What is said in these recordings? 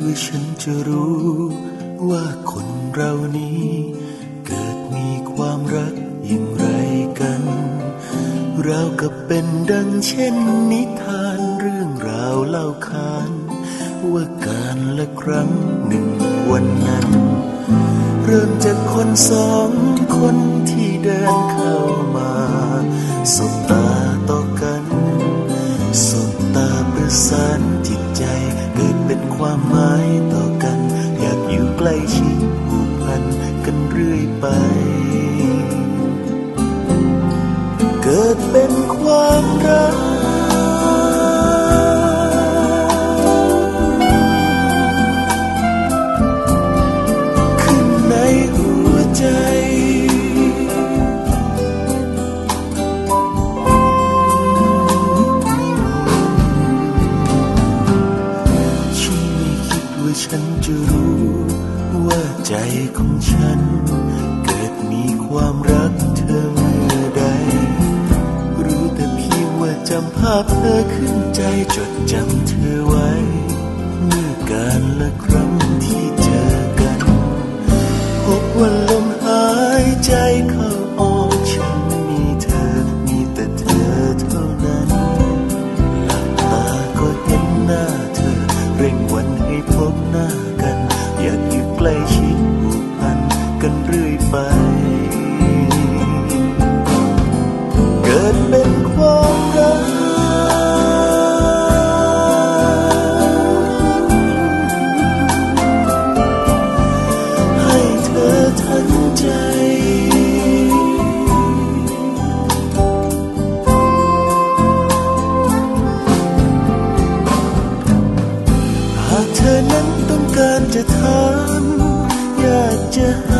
ดว่าฉันจะรู้ว่าคนเรานี้ เกิดมีความรักอย่างไรกันเรากับเป็นดังเช่นนิทานเรื่องราวเล่าขาน ว่าการละครั้งหนึ่งวันนั้น เริ่มจากคนสองคนที่เดินเข้ามาสบตาต่อ นความหมายต่อกัน อยากอยู่ใกล้ชิดผูกพันกันเรื่อยไป เกิดเป็นความรัก ฉันจะรู้ว่าใจของฉัน เกิดมีความรักเธอเมื่อใด รู้แต่เพียงว่าจำภาพเธอขึ้นใจจดจำเธอไว้ เมื่อการละครั้ง ไป เกิดเป็นความรักให้เธอทั้งใจหากเธอนั้นต้องการจะถามอยากจะหา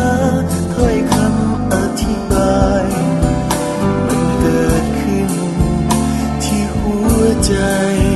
ใจ